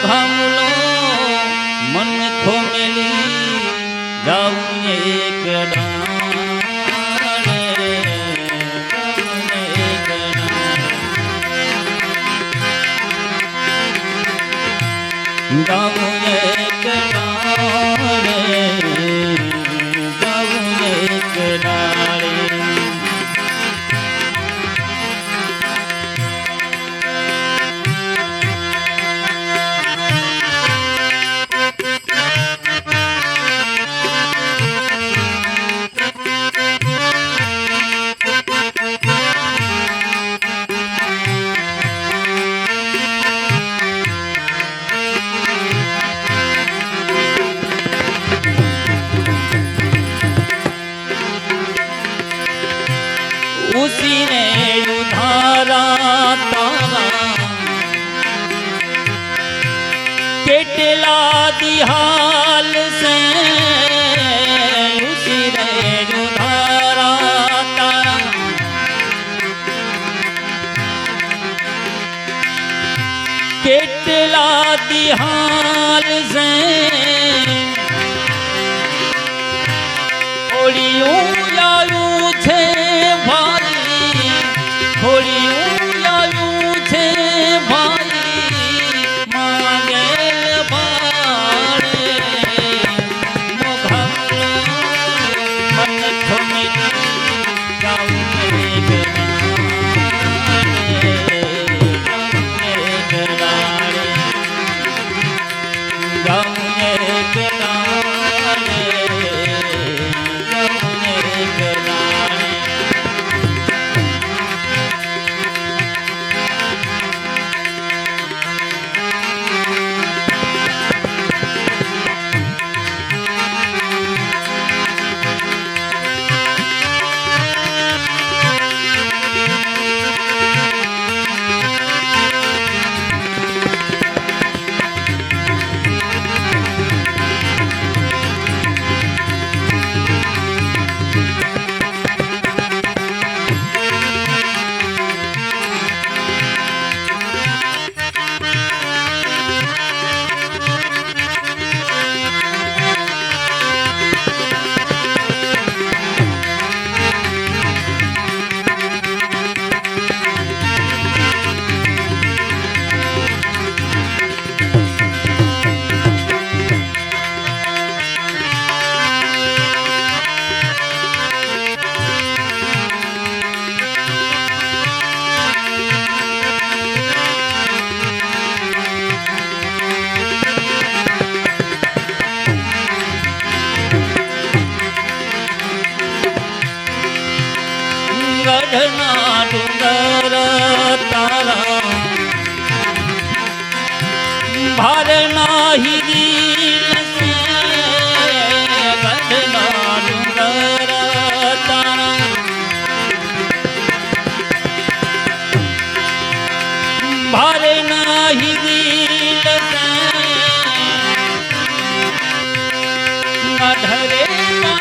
મોઘામલો મન ખોમેલી જાઉં એક ડાળે, બેસીને ઉધારા તારા કેટલા દિહાલ સે ઉસીરે ઉધારા તારા કેટલા દિહાલ સે ગઢના ડુંગર તારા ભારના હિરીલ સે ગઢના ડુંગર તારા ભારના હિરીલ સે અધરે ના